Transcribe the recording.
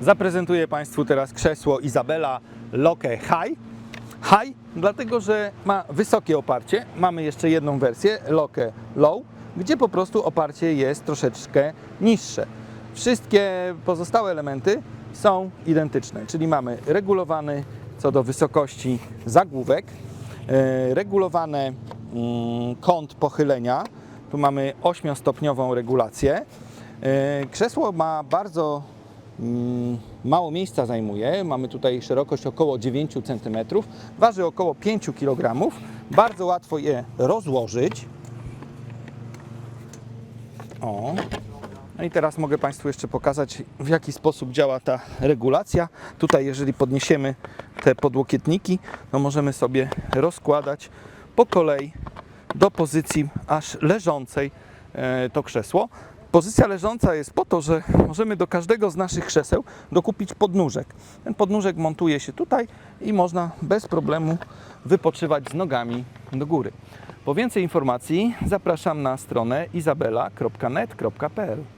Zaprezentuję Państwu teraz krzesło Izabela Loke High. High, dlatego że ma wysokie oparcie. Mamy jeszcze jedną wersję, Loke Low, gdzie po prostu oparcie jest troszeczkę niższe. Wszystkie pozostałe elementy są identyczne, czyli mamy regulowany co do wysokości zagłówek, e, regulowany mm, kąt pochylenia. Tu mamy 8-stopniową regulację. E, Krzesło ma bardzo mało miejsca zajmuje. Mamy tutaj szerokość około 9 cm, waży około 5 kg. Bardzo łatwo je rozłożyć. O. No i teraz mogę Państwu jeszcze pokazać, w jaki sposób działa ta regulacja. Tutaj, jeżeli podniesiemy te podłokietniki, to możemy sobie rozkładać po kolei do pozycji aż leżącej e, to krzesło. Pozycja leżąca jest po to, że możemy do każdego z naszych krzeseł dokupić podnóżek. Ten podnóżek montuje się tutaj i można bez problemu wypoczywać z nogami do góry. Po więcej informacji zapraszam na stronę izabela.net.pl